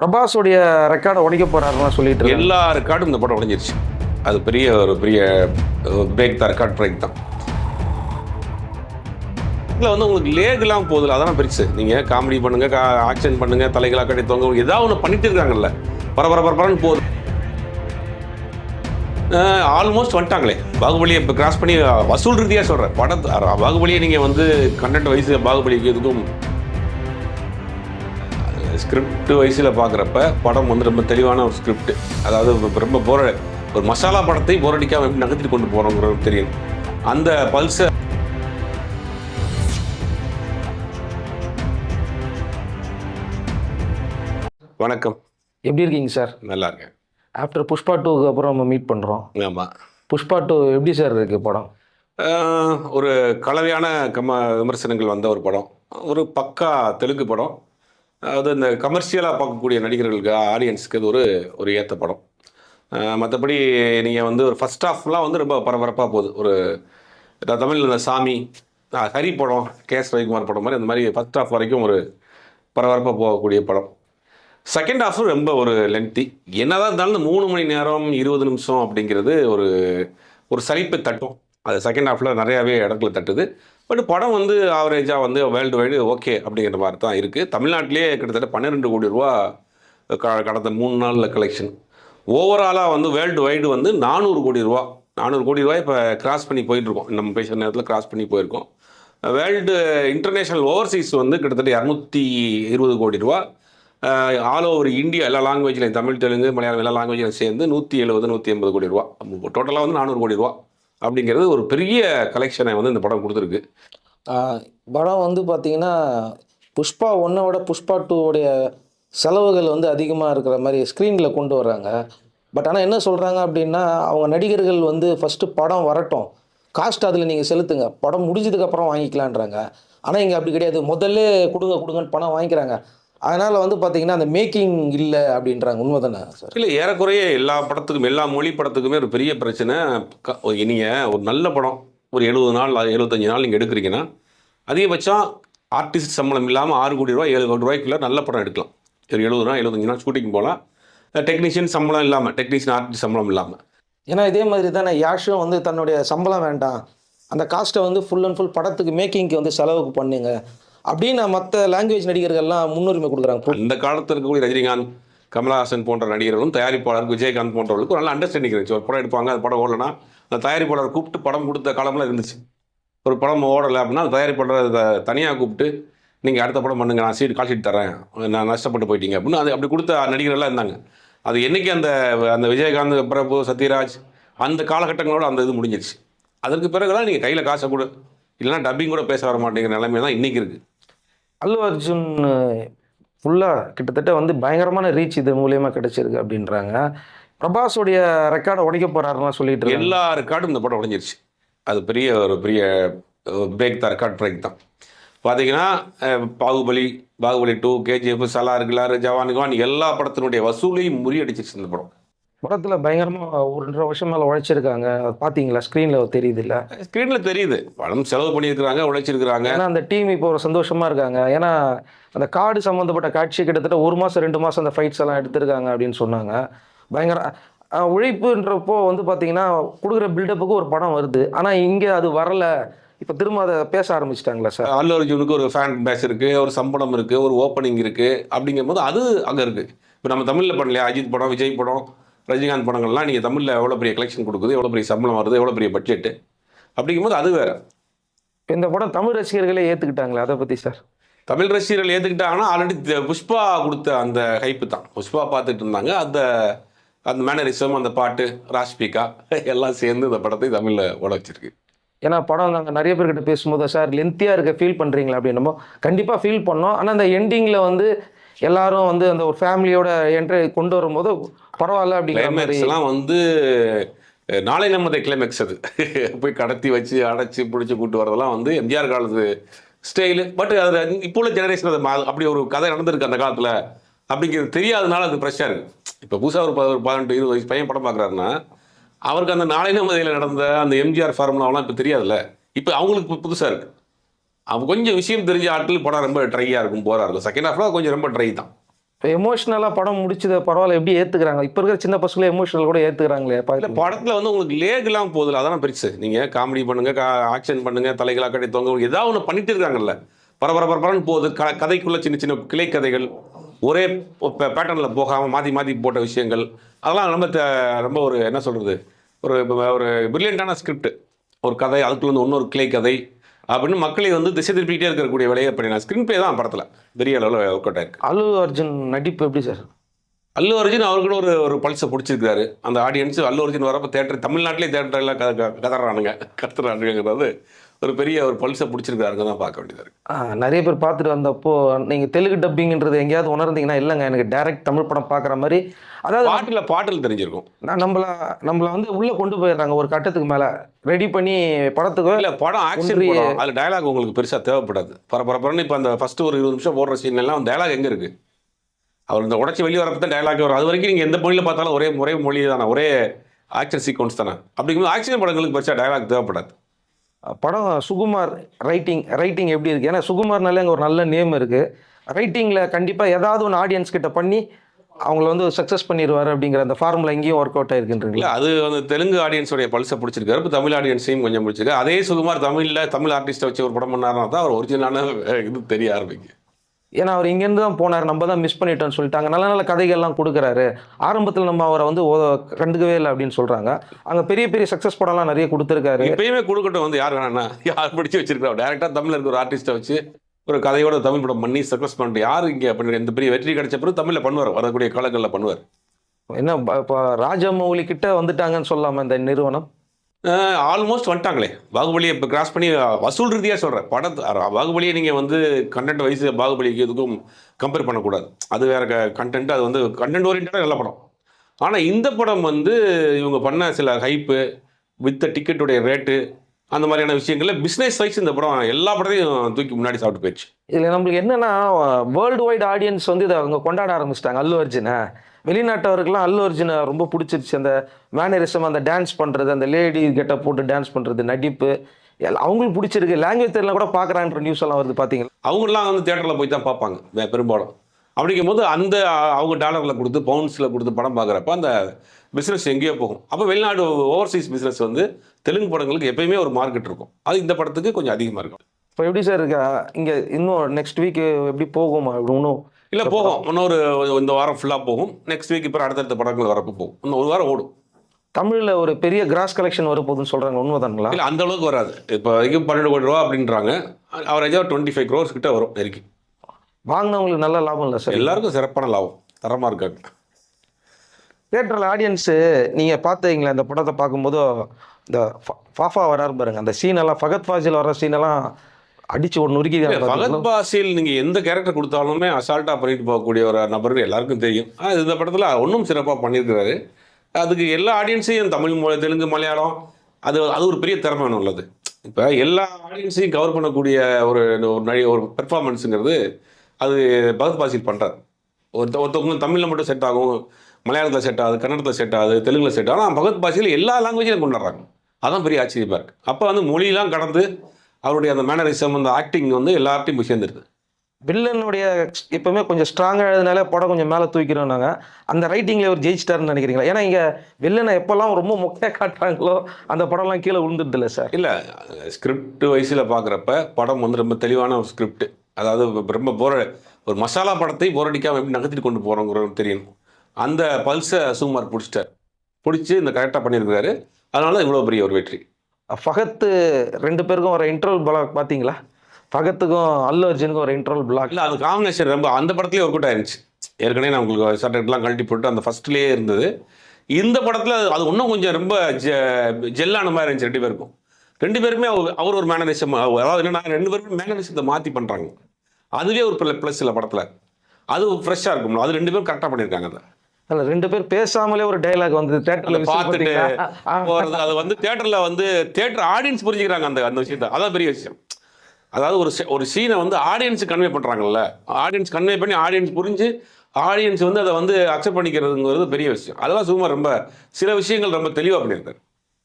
பிரபாஸோடைய ரெக்கார்டை உடைக்க போறாருன்னு சொல்லிட்டு எல்லா ரெக்கார்டும் இந்த படம் உடஞ்சிருச்சு. அது பெரிய ஒரு பெரிய பிரேக் தான் ரெக்கார்ட் பிரேக் தான். இல்லை வந்து உங்களுக்கு லேக்லாம் போகுதுல அதான் பெருசு. நீங்கள் காமெடி பண்ணுங்க ஆக்ஷன் பண்ணுங்க தலைகளாக கட்டி தொங்க ஏதாவது ஒன்று பண்ணிட்டு இருக்காங்கல்ல. பரபர பரபரன்னு போகுது ஆல்மோஸ்ட் வந்துட்டாங்களே. பாகுபலியை இப்போ கிராஸ் பண்ணி வசூல் ரீதியாக சொல்கிறேன் படத்தை பாகுபலியை நீங்கள் வந்து கண்டென்ட் வயசு பாகுபலிக்கு எதுக்கும் ஸ்கிரிப்ட் வயசில் பார்க்குறப்ப படம் வந்து ரொம்ப தெளிவான ஒரு ஸ்கிரிப்ட் அதாவது ரொம்ப போர ஒரு மசாலா படத்தை போரடிக்காம எப்படி நகர்த்தி கொண்டு போகிறோங்கிறது தெரியும். அந்த பல்ஸை வணக்கம். எப்படி இருக்கீங்க சார்? நல்லா இருக்கேன். ஆஃப்டர் புஷ்பா டூக்கு அப்புறம் நம்ம மீட் பண்றோம். ஆமாம் புஷ்பா டூ எப்படி சார் இருக்கு படம்? ஒரு கலவையான கம விமர்சனங்கள் வந்த ஒரு படம். ஒரு பக்கா தெலுங்கு படம். அது இந்த கமர்ஷியலாக பார்க்கக்கூடிய நடிகர்களுக்கு ஆடியன்ஸ்க்கு இது ஒரு ஒரு ஏற்ற படம். மற்றபடி நீங்கள் வந்து ஒரு ஃபஸ்ட் ஆஃப்லாம் வந்து ரொம்ப பரபரப்பாக போகுது. ஒரு தமிழில் இந்த சாமி ஹரி படம் கே எஸ் ரவிக்குமார் படம் மாதிரி அந்த மாதிரி ஃபஸ்ட் ஹாஃப் வரைக்கும் ஒரு பரபரப்பாக போகக்கூடிய படம். செகண்ட் ஹாஃப் ரொம்ப ஒரு லென்த்தி என்னதான் இருந்தாலும் இந்த மூணு மணி நேரம் இருபது நிமிஷம் அப்படிங்கிறது ஒரு ஒரு சலிப்பு தட்டும். அது செகண்ட் ஹாஃபில் நிறையாவே இடத்துல தட்டுது. பட் படம் வந்து ஆவரேஜாக வந்து வேர்ல்டு வைடு ஓகே அப்படிங்கிற மாதிரி தான் இருக்குது தமிழ்நாட்டிலே கிட்டத்தட்ட பன்னிரெண்டு கோடி ரூபா க கடந்த மூணு நாளில் கலெக்ஷன் ஓவராலாக வந்து வேர்ல்டு வைடு வந்து நானூறு கோடி ரூபா. நானூறு கோடி ரூபாய் இப்போ கிராஸ் பண்ணி போயிட்டுருக்கோம். நம்ம பேசுகிற நேரத்தில் கிராஸ் பண்ணி போயிருக்கோம். வேர்ல்டு இன்டர்நேஷ்னல் ஓவர்சீஸ் வந்து கிட்டத்தட்ட இரநூத்தி இருபது கோடி ரூபா. ஆல் ஓவர் இந்தியா எல்லா லாங்குவேஜ்லையும் தமிழ் தெலுங்கு மலையாளம் எல்லா லாங்குவேஜ்லையும் சேர்ந்து நூற்றி எழுபது நூற்றி எண்பது கோடி ரூபா. டோட்டலாக வந்து நானூறு கோடி ரூபா. அப்படிங்கிறது ஒரு பெரிய கலெக்ஷனை வந்து இந்த படம் கொடுத்துருக்கு. படம் வந்து பார்த்தீங்கன்னா புஷ்பா ஒன்றை விட புஷ்பா டூவோடைய செலவுகள் வந்து அதிகமாக இருக்கிற மாதிரி ஸ்க்ரீனில் கொண்டு வர்றாங்க. பட் ஆனால் என்ன சொல்கிறாங்க அப்படின்னா அவங்க நடிகர்கள் வந்து ஃபஸ்ட்டு படம் வரட்டும். காஸ்ட் அதில் நீங்கள் செலுத்துங்க. படம் முடிஞ்சதுக்கப்புறம் வாங்கிக்கலான்றாங்க ஆனால் இங்கே அப்படி கிடையாது. முதல்ல கொடுங்க கொடுங்கன்னு பணம் வாங்கிக்கிறாங்க. அதனால் வந்து பார்த்தீங்கன்னா அந்த மேக்கிங் இல்லை அப்படின்றாங்க. உண்மை தானே சார்? இல்லை ஏறக்குறைய எல்லா படத்துக்கும் எல்லா மொழி படத்துக்குமே ஒரு பெரிய பிரச்சனை. நீங்கள் ஒரு நல்ல படம் ஒரு எழுபது நாள் எழுபத்தஞ்சு நாள் நீங்கள் எடுக்கிறீங்கன்னா அதிகபட்சம் ஆர்டிஸ்ட் சம்பளம் இல்லாமல் ஆறு கோடி ரூபாய் ஏழு கோடி ரூபாய்க்குள்ள நல்ல படம் எடுக்கலாம். ஒரு எழுபது நாள் எழுபத்தஞ்சு நாள் ஷூட்டிங் போகலாம் டெக்னீஷியன் சம்பளம் இல்லாமல் டெக்னீஷியன் ஆர்டிஸ்ட் சம்பளம் இல்லாமல் ஏன்னா இதே மாதிரி தானே யாஷும் வந்து தன்னுடைய சம்பளம் வேண்டாம். அந்த காஸ்ட்டை வந்து ஃபுல் அண்ட் ஃபுல் படத்துக்கு மேக்கிங்க்கு வந்து செலவுக்கு பண்ணுங்க. அப்படின்னு மற்ற லாங்குவேஜ் நடிகர்கள்லாம் முன்னுரிமை கொடுக்குறாங்க. இந்த காலத்தில் இருக்கக்கூடிய ரஜினிகாந்த் கமலஹாசன் போன்ற நடிகர்களும் தயாரிப்பாளர் விஜயகாந்த் போன்றவர்களுக்கு நல்ல அண்டர்ஸ்டாண்டிங் இருந்துச்சு. ஒரு படம் எடுப்பாங்க அந்த படம் ஓடலனா அந்த தயாரிப்பாளர் கூப்பிட்டு படம் கொடுத்த காலம்லாம் இருந்துச்சு. ஒரு படம் ஓடலை அப்படின்னா அந்த தயாரிப்பாளர் தனியாக கூப்பிட்டு நீங்கள் அடுத்த படம் பண்ணுங்க நான் சீட் கால் ஷீட் தரேன் நான் நஷ்டப்பட்டு போயிட்டீங்க. அப்படின்னு அது அப்படி கொடுத்த நடிகர்கள்லாம் இருந்தாங்க. அது என்னைக்கு அந்த அந்த விஜயகாந்த் பிரபு சத்யராஜ் அந்த காலகட்டங்களோட அந்த இது முடிஞ்சிருச்சு. அதற்கு பிறகுலாம் நீங்கள் கையில் காசை கூட. இல்லைன்னா டப்பிங் கூட பேச வர மாட்டேங்கிற நிலைமை தான் இன்றைக்கி இருக்குது அல்லு அர்ஜுன் ஃபுல்லாக கிட்டத்தட்ட வந்து பயங்கரமான ரீச் இது மூலயமா கிடைச்சிருக்கு அப்படின்றாங்க. பிரபாஸோடைய ரெக்கார்டை உடைக்க போறாருன்னு சொல்லிட்டு எல்லா ரெக்கார்டும் இந்த படம் உடைஞ்சிருச்சு. அது பெரிய ஒரு பெரிய பிரேக் தான் ரெக்கார்ட் பிரேக் தான். பார்த்தீங்கன்னா பாகுபலி பாகுபலி டூ கேஜிஎஃப் சலார் கிலார் ஜவான் கிவான் எல்லா படத்தினுடைய வசூலையும் முறியடிச்சிருச்சு இந்த படம். படத்தில் பயங்கரமாக ஒரு ரெண்டரை வருஷம் மேலே உழைச்சிருக்காங்க. அது பார்த்தீங்களா ஸ்க்ரீனில் தெரியுது இல்லை ஸ்க்ரீனில் தெரியுது. படம் செலவு பண்ணியிருக்கிறாங்க உழைச்சிருக்கிறாங்க. ஏன்னா அந்த டீம் இப்போ ஒரு சந்தோஷமா இருக்காங்க. ஏன்னா அந்த காடு சம்மந்தப்பட்ட காட்சி கிட்டத்தட்ட ஒரு மாதம் ரெண்டு மாதம் அந்த ஃபைட்ஸ் எல்லாம் எடுத்திருக்காங்க அப்படின்னு சொன்னாங்க. பயங்கர உழைப்புன்றப்போ வந்து பார்த்தீங்கன்னா கொடுக்குற பில்டப்புக்கு ஒரு படம் வருது. ஆனால் இங்கே அது வரல. இப்போ திரும்ப அதை பேச ஆரம்பிச்சிட்டாங்களா சார் அல்லு அர்ஜுனுக்கு ஒரு ஃபேன் பேஸ் இருக்குது ஒரு சம்பளம் இருக்குது ஒரு ஓப்பனிங் இருக்குது அப்படிங்கும்போது அது அங்கே இருக்குது இப்போ நம்ம தமிழில் பண்ணலையா? அஜித் படம் விஜய் படம்? ரஜினிகாந்த் படங்கள்லாம் நீங்கள் தமிழில் எவ்வளோ பெரிய கலெக்ஷன் கொடுக்குது எவ்வளோ பெரிய சம்பளம் வருது எவ்வளோ பெரிய பட்ஜெட்டு அப்படிங்கும்போது அது வேறு. இப்போ இந்த படம் தமிழ் ரசிகர்களே ஏற்றுக்கிட்டாங்களே அதை பற்றி சார் தமிழ் ரசிகர்கள் ஏற்றுக்கிட்டாங்கன்னா ஆல்ரெடி புஷ்பா கொடுத்த அந்த ஹைப்பு தான். புஷ்பா பார்த்துட்டு இருந்தாங்க. அந்த அந்த மேனரிசம் அந்த பாட்டு ராஷ்பிகா எல்லாம் சேர்ந்து இந்த படத்தை தமிழில் ஓட வச்சிருக்கு. ஏன்னா படம் நாங்கள் நிறைய பேர்கிட்ட பேசும்போது சார் லென்த்தியாக இருக்க ஃபீல் பண்ணுறீங்களா அப்படின்னமோ கண்டிப்பாக ஃபீல் பண்ணோம். ஆனால் அந்த எண்டிங்கில் வந்து எல்லாரும் வந்து அந்த ஒரு ஃபேமிலியோட என்ட்ரி கொண்டு வரும்போது பரவாயில்ல அப்படிங்கிற மாதிரி எல்லாம் வந்து நாளை நம்மதை கிளைமேக்ஸ் அது. போய் கடத்தி வச்சு அடைச்சி பிடிச்சி கூட்டு வரதெல்லாம் வந்து எம்ஜிஆர் காலத்து ஸ்டைலு பட் அது இப்போ உள்ள ஜெனரேஷன் அது அப்படி ஒரு கதை நடந்திருக்கு அந்த காலத்தில். அப்படிங்கிறது தெரியாதனால அது ஃப்ரெஷ்ஷாக இருக்குது இப்போ புதுசாக ஒரு ப- ஒரு பதினெட்டு இருபது வயசு பையன் படம் பார்க்குறாருன்னா அவருக்கு அந்த நாளை நம்மதையில் நடந்த அந்த எம்ஜிஆர் ஃபார்முலாவெல்லாம் இப்போ தெரியாதுல்ல. இப்போ அவங்களுக்கு புதுசாக இருக்குது அவன் கொஞ்சம் விஷயம் தெரிஞ்ச ஆட்கள் படம் ரொம்ப ட்ரையாக இருக்கும் போராக இருக்கும். செகண்ட் ஹாஃப்லாம் கொஞ்சம் ரொம்ப ட்ரை தான். இப்போ எமோஷ்னலாக படம் முடிச்சது பரவாயில்ல எப்படி ஏற்றுக்கிறாங்க இப்போ இருக்கிற சின்ன பசங்களே எமோஷனல் கூட ஏற்றுக்கிறாங்களே இல்ல படத்துல வந்து உங்களுக்கு லேக்லாம் போகுதுல அதான் பெருசு. நீங்க காமெடி பண்ணுங்க ஆக்ஷன் பண்ணுங்க தலைகளா கட்டி தொங்க ஏதாவது ஒன்று பண்ணிட்டு இருக்காங்கல்ல. பரபர பரபரன்னு போகுது க கதைக்குள்ள சின்ன சின்ன கிளை கதைகள் ஒரே பேட்டர்ன்ல போகாம மாத்தி மாத்தி போட்ட விஷயங்கள் அதெல்லாம் ரொம்ப ரொம்ப ஒரு என்ன சொல்றது? ஒரு ஒரு பிரில்லியண்டான ஸ்கிரிப்ட் ஒரு கதை அதுக்குள்ள இன்னொரு கிளை கதை அப்படின்னு மக்களை வந்து திசை திருப்பிக்கிட்டே இருக்கக்கூடிய வேலையை பண்ணினா ஸ்க்ரீன் பிளே தான் படத்துல. பெரிய அளவில் ஒர்க் அவுட் ஆயிருக்கு அல்லு அர்ஜுன் நடிப்பு எப்படி சார்? அல்லு அர்ஜுன் அவருக்குன்னு ஒரு ஒரு பல்ஸை பிடிச்சிருக்காரு. அந்த ஆடியன்ஸ் அல்லு அர்ஜுன் வரப்போ தேட்டர் தமிழ்நாட்டிலே தேட்டரில் க க- கதறானுங்க. கத்துறானுங்கிறது ஒரு பெரிய ஒரு பல்ஸை பிடிச்சிருக்காருங்க தான் பார்க்க வேண்டியதாக இருக்கு. ஆ, நிறைய பேர் பார்த்துட்டு வந்தப்போ நீங்கள் தெலுங்கு டப்பிங்ன்றது எங்கேயாவது உணர்ந்தீங்கன்னா இல்லைங்க எனக்கு டைரக்ட் தமிழ் படம் பார்க்குற மாதிரி. அதாவது பாட்டில் பாட்டில் தெரிஞ்சிருக்கும். நான் நம்மள நம்மள வந்து உள்ளே கொண்டு போயிடுறாங்க ஒரு கட்டத்துக்கு மேலே. ரெடி பண்ணி படத்துக்கு இல்ல படம் ஆக்ஷன் ஒன்றிய- படம் அது டயலாக் உங்களுக்கு பெருசா தேவைப்படாது. பரபரப்புன்னு இப்போ அந்த ஃபர்ஸ்ட் ஒரு இருபது நிமிஷம் போடுற சீன் எல்லாம் டயலாக் எங்க இருக்கு? அவர் இந்த உடச்சி வெளியே வரப்போ தான் டயலாக் வரும். அது வரைக்கும் நீங்க எந்த மொழியில பார்த்தாலும் ஒரே ஒரே மொழி தானே ஒரே ஆக்ஷன் சீக்வன்ஸ் தானே. அப்படிங்கும்போது ஆக்ஷன் படங்களுக்கு பெருசா டயலாக் தேவைப்படாது. படம் சுகுமார் ரைட்டிங் ரைட்டிங் எப்படி இருக்குது ஏன்னா சுகுமார்னாலே அங்கே ஒரு நல்ல நேம் இருக்குது ரைட்டிங்கில் கண்டிப்பாக ஏதாவது ஒன்று ஆடியன்ஸ் கிட்ட பண்ணி அவங்கள வந்து சக்ஸஸ் பண்ணிடுவார் அப்படிங்கிற அந்த ஃபார்முலா எங்கேயும் ஒர்க் அவுட் ஆயிருக்குன்றீங்களா? அது வந்து தெலுங்கு ஆடியன்ஸோடைய பல்சை பிடிச்சிருக்காரு. இப்போ தமிழ் ஆடியன்ஸையும் கொஞ்சம் பிடிச்சிருக்கு அதே சுகுமார் தமிழில் தமிழ் ஆர்டிஸ்ட்டை வச்சு ஒரு படம் பண்ணாருன்னா தான் அவர் ஒரிஜினலான இது தெரிய ஆரம்பிக்கும். ஏன்னா அவர் இங்கேருந்து தான் போனார் நம்ம தான் மிஸ் பண்ணிட்டோம்னு சொல்லிட்டாங்க. நல்ல நல்ல கதைகள்லாம் கொடுக்குறாரு. ஆரம்பத்தில் நம்ம அவரை வந்து கண்டுக்கவே இல்லை அப்படின்னு சொல்கிறாங்க அங்கே பெரிய பெரிய சக்ஸஸ் படம்லாம் நிறைய கொடுத்துருக்காரு. எப்பயுமே கொடுக்கட்டும் வந்து யார் வேணா யார் படிச்சு வச்சிருக்கா டேரக்டா தமிழ்ல இருக்க ஒரு ஆர்டிஸ்ட்டை வச்சு ஒரு கதையோட தமிழ் படம் பண்ணி சக்ஸஸ் பண்ணிட்டு யாரு இங்க பண்ணி இந்த பெரிய வெற்றி கிடைச்ச பிறகு தமிழ்ல பண்ணுவார். வரக்கூடிய காலங்களில் பண்ணுவார். என்ன இப்போ ராஜமௌலி கிட்ட வந்துட்டாங்கன்னு சொல்லாமல் இந்த நிறுவனம்? ஆல்மோஸ்ட் வந்துட்டாங்களே. பாகுபலியை இப்போ கிராஸ் பண்ணி வசூல் ரீதியாக சொல்கிறேன் படத்து பாகுபலியை நீங்கள் வந்து கண்டென்ட் வைஸ் பாகுபலிக்கு இதுக்கும் கம்பேர் பண்ணக்கூடாது. அது வேற கண்டென்ட் அது வந்து கண்டென்ட் ஓரியன்டாக நல்ல படம். ஆனால் இந்த படம் வந்து இவங்க பண்ண சில ஹைப்பு வித்த டிக்கெட்டுடைய ரேட்டு அந்த மாதிரியான விஷயங்கள்ல பிஸ்னஸ் வைஸ் இந்த படம் எல்லா படத்தையும் தூக்கி முன்னாடி சாப்பிட்டு போயிடுச்சு. இதில் நம்மளுக்கு என்னன்னா வேர்ல்டு வைட் ஆடியன்ஸ் வந்து இதை அவங்க கொண்டாட ஆரம்பிச்சிட்டாங்க. அல்லு அர்ஜுனை வெளிநாட்டவருக்கெல்லாம் அல்லு அர்ஜுனை ரொம்ப பிடிச்சிருச்சு. அந்த மேனரிசம் அந்த டான்ஸ் பண்ணுறது அந்த லேடி கெட்ட போட்டு டான்ஸ் பண்ணுறது நடிப்பு அவங்களுக்கு பிடிச்சிருக்கு. லாங்குவேஜ் தெரியல கூட பார்க்குறான்ற நியூஸ் எல்லாம் வருது பார்த்தீங்களா அவங்கெல்லாம் வந்து தேட்டரில் போய் தான் பார்ப்பாங்க வே- பெரும்பாலும். அப்படிங்கும் போது அந்த அவங்க டாலரில் கொடுத்து பவுண்ட்ஸில் கொடுத்து படம் பார்க்குறப்ப அந்த பிஸ்னஸ் எங்கேயோ போகும். அப்போ வெளிநாடு ஓவர்சீஸ் பிஸ்னஸ் வந்து தெலுங்கு படங்களுக்கு எப்பயுமே ஒரு மார்க்கெட் இருக்கும். அது இந்த படத்துக்கு கொஞ்சம் அதிகமாக இருக்கும். இப்போ எப்படி சார் இருக்கா? இங்கே இன்னும் நெக்ஸ்ட் வீக் எப்படி போகுமா? இன்னும் இல்லை போகும். இன்னொரு இந்த வாரம் ஃபுல்லாக போகும். நெக்ஸ்ட் வீக் இப்போ அடுத்தடுத்த படங்கள் வரப்போ போகும். இன்னும் ஒரு வாரம் ஓடும். தமிழில் ஒரு பெரிய கிராஸ் கலெக்ஷன் வரப்போகுதுன்னு சொல்கிறாங்க உண்மைதானுங்களா? இல்லை அந்த அளவுக்கு வராது. இப்போ வரைக்கும் பன்னெண்டு கோடி ரூபா அப்படின்றாங்க. அவரேஜாக டுவெண்ட்டி ஃபைவ் க்ரோர்ஸ் கிட்ட வரும் நெருக்கி. வாங்கினவங்களுக்கு நல்ல லாபம் இல்லை சார்? எல்லாருக்கும் சிறப்பான லாபம். தரமாக இருக்காங்க. தேட்டரில் ஆடியன்ஸு நீங்கள் பார்த்தீங்களா இந்த படத்தை பார்க்கும்போது இந்த ஃபா- ஃபாஃபா வராரு பாருங்க. அந்த சீனெல்லாம் ஃபகத் ஃபாசில் வர சீனெல்லாம் அடிச்சு ஒரு நொறுக்கி பகத் பாசில் நீங்க எந்த கேரக்டர் கொடுத்தாலுமே அசால்ட்டா பண்ணிட்டு போகக்கூடிய ஒரு நபர் எல்லாருக்கும் தெரியும். இந்த படத்துல ஒன்றும் சிறப்பாக பண்ணியிருக்கிறாரு. அதுக்கு எல்லா ஆடியன்ஸையும் தமிழ் மொழி தெலுங்கு மலையாளம் அது அது ஒரு பெரிய திறமை ஒன்று உள்ளது. இப்போ எல்லா ஆடியன்ஸையும் கவர் பண்ணக்கூடிய ஒரு ஒரு நடி ஒரு பெர்ஃபார்மன்ஸுங்கிறது அது பகத் பாசில் பண்ணுறாரு ஒருத்த ஒருத்தவங்க தமிழில் மட்டும் செட் ஆகும் மலையாளத்தில் செட் ஆகுது கன்னடத்தில் செட் ஆகுது தெலுங்கில் செட் ஆகும் ஆனால் பகத் பாசில் எல்லா லாங்குவேஜையும் கொண்டாடுறாங்க. அதான் பெரிய ஆச்சரியமாக இருக்குது அப்போ வந்து மொழியெல்லாம் கடந்து அவருடைய அந்த மேனரிசம் அந்த ஆக்டிங் வந்து எல்லார்ட்டையும் போய் சேர்ந்துருது. வில்லனுடைய எப்பவுமே கொஞ்சம் ஸ்ட்ராங்காக எழுதினாலே படம் கொஞ்சம் மேலே தூக்கிறோம் நாங்கள் அந்த ரைட்டிங்கில் ஒரு ஜெயிச்சிட்டாருன்னு நினைக்கிறீங்களா? ஏன்னா இங்கே வில்லனை எப்போல்லாம் ரொம்ப மொக்கையாக காட்டுறாங்களோ அந்த படம்லாம் கீழே விழுந்துருது இல்லை சார்? இல்லை ஸ்கிரிப்ட் வயசில் பார்க்குறப்ப படம் வந்து ரொம்ப தெளிவான ஒரு ஸ்கிரிப்ட் அதாவது ரொம்ப போர ஒரு மசாலா படத்தை போர் அடிக்காமல் எப்படி நகர்த்திட்டு கொண்டு போகிறோங்கிறது தெரியணும் அந்த பல்ஸை சுகுமார் பிடிச்சிட்டார். பிடிச்சி இந்த கரெக்டாக பண்ணியிருக்காரு அதனால இவ்வளோ பெரிய ஒரு வெற்றி. ஃபகத்து ரெண்டு பேருக்கும் ஒரு இன்டர்வல் பிளாக் பார்த்தீங்களா ஃபகத்துக்கும் அல்லு அர்ஜுனுக்கும் ஒரு இன்டர்வல் பிளாக் இல்லை அது காம்பினேஷன் ரொம்ப அந்த படத்துலேயே ஒர்க் அவுட் ஆயிருச்சு ஏற்கனவே நான் உங்களுக்கு சட்டெல்லாம் கழட்டி போட்டு அந்த ஃபர்ஸ்ட்லேயே இருந்தது. இந்த படத்தில் அது இன்னும் கொஞ்சம் ரொம்ப ஜெ ஜெல்லான மாதிரி இருந்துச்சு ரெண்டு பேருக்கும். ரெண்டு பேருமே அவர் அவர் ஒரு மேனரிசம் அதாவது என்னன்னா ரெண்டு பேருமே மேனரிசத்தை மாற்றி பண்ணுறாங்க அதுவே ஒரு ப்ளஸ் இல்லை படத்தில். அது ஃப்ரெஷ்ஷாக இருக்கும் அது ரெண்டு பேரும் கரெக்டாக பண்ணியிருக்காங்க அதை. அல்ல ரெண்டு பேர் பேசாமலே ஒரு டைலாக் வந்து தேட்டரில் பார்த்துட்டு போகிறது அது வந்து தேட்டரில் வந்து தேட்டர் ஆடியன்ஸ் புரிஞ்சுக்கிறாங்க அந்த அந்த விஷயத்தை. அதான் பெரிய விஷயம். அதாவது ஒரு ஒரு சீனை வந்து ஆடியன்ஸ் கன்வே பண்ணுறாங்கல்ல ஆடியன்ஸ் கன்வே பண்ணி ஆடியன்ஸ் புரிஞ்சு ஆடியன்ஸ் வந்து அதை வந்து அக்செப்ட் பண்ணிக்கிறதுங்கிறது பெரிய விஷயம். அதெல்லாம் சும்மா ரொம்ப சில விஷயங்கள் ரொம்ப தெளிவாக பண்ணியிருக்காரு.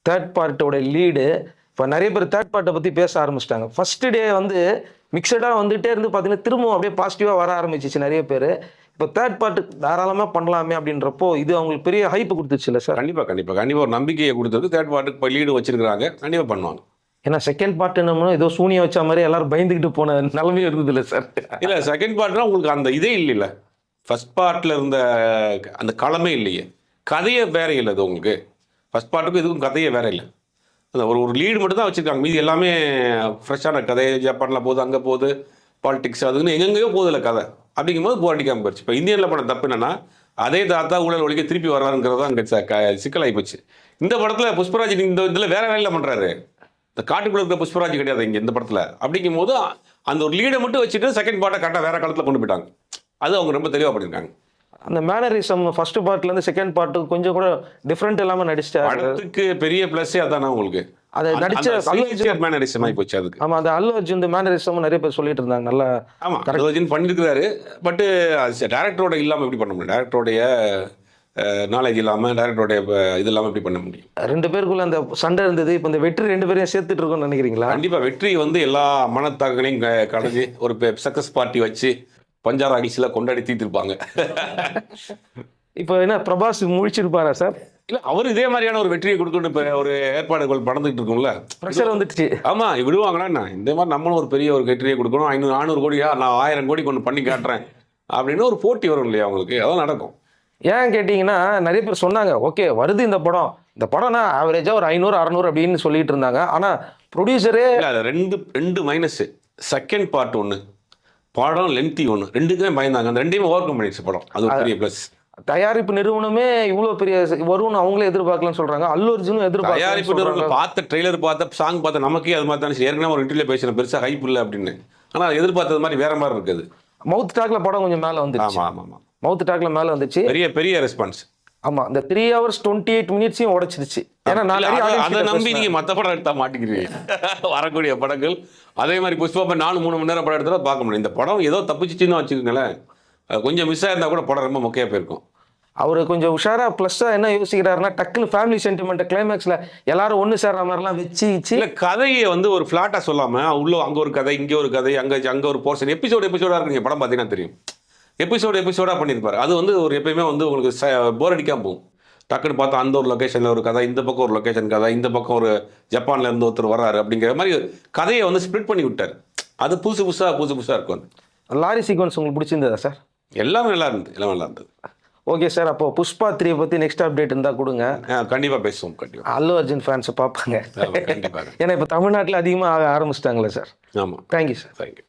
தேர்ட் பார்ட்டோட லீடு இப்போ நிறைய பேர் தேர்ட் பார்ட்டை பற்றி பேச ஆரம்பிச்சிட்டாங்க. ஃபர்ஸ்ட் டே வந்து மிக்சடாக வந்துகிட்டே இருந்து பார்த்தீங்கன்னா திரும்பவும் அப்படியே பாசிட்டிவாக வர ஆரம்பிச்சிச்சு நிறைய பேர். இப்போ தேர்ட் பார்ட்டு தாராளமாக பண்ணலாமே அப்படின்றப்போ இது அவங்களுக்கு பெரிய ஹைப் கொடுத்துச்சுல்ல சார் கண்டிப்பாக கண்டிப்பாக கண்டிப்பாக ஒரு நம்பிக்கையை கொடுத்தது தேர்ட் பார்ட்டுக்கு இப்போ லீடு வச்சிருக்காங்க கண்டிப்பாக பண்ணுவாங்க. ஏன்னா செகண்ட் பார்ட் என்னமோ ஏதோ சூனியம் வச்ச மாதிரி எல்லாரும் பயந்துக்கிட்டு போன நிலைமையும் இருக்குது இல்லை சார் இல்லை செகண்ட் பார்ட்னா உங்களுக்கு அந்த இதே இல்லைல்ல. ஃபர்ஸ்ட் பார்ட்டில் இருந்த அந்த களமே இல்லையே. கதையே வேற இல்லை அது உங்களுக்கு. ஃபர்ஸ்ட் பார்ட்டுக்கும் இதுக்கும் கதையே வேற இல்லை. அந்த ஒரு ஒரு லீடு மட்டும் தான் வச்சுருக்காங்க. மீதி எல்லாமே ஃப்ரெஷ்ஷான கதை ஜப்பானில் போகுது அங்கே போகுது பாலிடிக்ஸ் அதுக்குன்னு எங்கெங்கேயோ போகுதுல கதை. அப்படிங்கும்போது போர் அடிக்காமல் போயிடுச்சு இப்போ இந்தியனில் பண்ண தப்பு என்னன்னா அதே தாத்தா ஊழல் ஒழிக்க திருப்பி வர்றாருங்கிறது தான் அங்கே சிக்கலாகி போச்சு. இந்த படத்தில் புஷ்பராஜ் இந்த இதில் வேற வேலையில் பண்ணுறாரு இந்த காட்டுக்குள்ள இருக்கிற புஷ்பராஜ் கிடையாது இங்கே இந்த படத்தில். அப்படிங்கும் போது அந்த ஒரு லீடை மட்டும் வச்சுட்டு செகண்ட் பார்ட்டை கரெக்டாக வேற காலத்தில் கொண்டு போயிட்டாங்க. அது அவங்க ரொம்ப தெளிவாக பண்ணியிருக்காங்க. அந்த மேனரிசம் ஃபர்ஸ்ட் பார்ட்லேருந்து செகண்ட் பார்ட்டுக்கு கொஞ்சம் கூட டிஃப்ரெண்ட் இல்லாமல் நடிச்சிட்டாரு. படத்துக்கு பெரிய ப்ளஸ்ஸே அதானே உங்களுக்கு? அதை நடிச்ச அல்லு அர்ஜுன் மேனரிசம் ஆகி போச்சு அதுக்கு. ஆமாம் அந்த அல்லு அர்ஜுன் மேனரிசம் நிறைய பேர் சொல்லிட்டு இருந்தாங்க. நல்லா ஆமாம் கரோஜின் பண்ணியிருக்கிறாரு பட்டு டேரக்டரோட இல்லாமல் எப்படி பண்ண முடியும்? டேரக்டரோடைய நாலேஜ் இல்லாமல் டேரக்டரோடைய இது இல்லாமல் எப்படி பண்ண முடியும்? ரெண்டு பேருக்குள்ள அந்த சண்டை இருந்தது. இப்போ இந்த வெற்றி ரெண்டு பேரையும் சேர்த்துட்டு இருக்கோம்னு நினைக்கிறீங்களா? கண்டிப்பாக வெற்றி வந்து எல்லா மனத்தாக்கங்களையும் க- கடைஞ்சி ஒரு சக்ஸஸ் பார்ட்டி வச்சு பஞ்சார அடிசில் கொண்டாடி தீர்த்திருப்பாங்க. இப்போ என்ன பிரபாஸ் முழிச்சிருப்பாரா சார்? இல்லை அவர் இதே மாதிரியான ஒரு வெற்றியை கொடுக்கணும் இப்போ ஒரு ஏற்பாடுகள் நடந்துகிட்டு இருக்கும்ல. ப்ரெஷர் வந்துடுச்சு. ஆமாம் விடுவாங்களா இந்த மாதிரி நம்மளும் ஒரு பெரிய ஒரு வெற்றியை கொடுக்கணும். ஐநூறு நானூறு கோடியா நான் ஆயிரம் கோடி கொண்டு பண்ணி காட்டுறேன் அப்படின்னு ஒரு போட்டி வரும் இல்லையா அவங்களுக்கு? அதான் நடக்கும். ஏன் கேட்டிங்கன்னா நிறைய பேர் சொன்னாங்க ஓகே வருது இந்த படம். இந்த படம்னா ஆவரேஜாக ஒரு ஐநூறு அறநூறு அப்படின்னு சொல்லிட்டு இருந்தாங்க. ஆனால் ப்ரொடியூசரே ரெண்டு ரெண்டு மைனஸ் செகண்ட் பார்ட் ஒன்று படம் லென்த்தி ஒன்று ரெண்டுக்குமே பயந்தாங்க. அந்த ரெண்டையுமே ஓவர் கம் பண்ணிடுச்சு படம். அது பெரிய ப்ளஸ் தயாரிப்பு நிறுவனமே இவ்வளோ பெரிய வரும்னு அவங்களே எதிர்பார்க்கலன்னு சொல்றாங்க. அல்லு அர்ஜுனும் தயாரிப்பு எதிர்பார்க்கல நிறுவனம் பார்த்த ட்ரெய்லர் பார்த்த சாங் பார்த்த நமக்கே அது மாதிரி தான். ஏற்கனவே ஒரு இன்டர்வியூல பேசின பெருசாக ஹைப் இல்லை அப்படின்னு. ஆனால் எதிர்பார்த்தது மாதிரி வேற மாதிரி இருக்குது. மவுத் டாக்ல படம் கொஞ்சம் மேலே வந்துச்சு ஆமாம் ஆமாம் ஆமாம் மவுத் டாக்ல மேலே வந்துச்சு. பெரிய பெரிய ரெஸ்பான்ஸ் ஆமா இந்த த்ரீ ஹவர்ஸ் டுவெண்ட்டி எயிட் மினிட்ஸையும் உடைச்சிருச்சு. ஏன்னா நான் அதை நம்பி பேசினேன். நீங்க மத்த படம் எடுத்தா மாட்டிக்கிறீங்க. வரக்கூடிய படங்கள். அதே மாதிரி புஷ்பா நாலு மூணு மணி நேரம் படம் எடுத்தா பார்க்க முடியும். இந்த படம் ஏதோ தப்பிச்சிச்சுன்னு வச்சுக்கோங்களேன். கொஞ்சம் மிஸ் ஆயிருந்தா கூட படம் ரொம்ப மொக்கையா போயிருக்கும். அவர் கொஞ்சம் உஷாரா ப்ளஸ்ஸாக என்ன யோசிக்கிறாருன்னா டக்குன்னு ஃபேமிலி சென்டிமெண்ட் கிளைமேக்ஸ்ல எல்லாரும் ஒன்று சேர்ற மாதிரிலாம் வச்சு வச்சு. இல்ல கதையை வந்து ஒரு ஃபிளாட்டா சொல்லாம உள்ள அங்க ஒரு கதை இங்க ஒரு கதை அங்க அங்க ஒரு போர்ஷன் எபிசோடு எபிசோடா இருக்கு நீங்க படம் பார்த்தீங்கன்னா தெரியும். எபிசோடு எபிசோடா பண்ணியிருப்பாரு. அது வந்து ஒரு எப்பயுமே வந்து உங்களுக்கு போர் அடிக்காம போகும். டக்குன்னு பார்த்தா அந்த ஒரு லொகேஷன்ல ஒரு கதை இந்த பக்கம் ஒரு லொகேஷன் கதை இந்த பக்கம் ஒரு ஜப்பான்ல இருந்து ஒருத்தர் வராரு அப்படிங்கிற மாதிரி கதையை வந்து ஸ்ப்ளிட் பண்ணி விட்டார். அது புதுசு புதுசா புதுசு புதுசா இருக்கும். அது லாரி சீக்வன்ஸ் உங்களுக்கு பிடிச்சிருந்ததா சார் எல்லாமே நல்லா இருந்தது எல்லாமே நல்லா இருந்தது. ஓகே சார் அப்போ புஷ்பா த்ரீ பற்றி நெக்ஸ்ட் அப்டேட் இருந்தால் கொடுங்க. ஆ, கண்டிப்பா பேசுவோம் கண்டிப்பா. அல்லு அர்ஜுன் ஃபேன்ஸை பார்ப்பாங்க. கண்டிப்பாக ஏன்னா இப்போ தமிழ்நாட்டில் அதிகமாக ஆக ஆரம்பிச்சிட்டாங்களே சார் ஆமா. Thank you sir thank you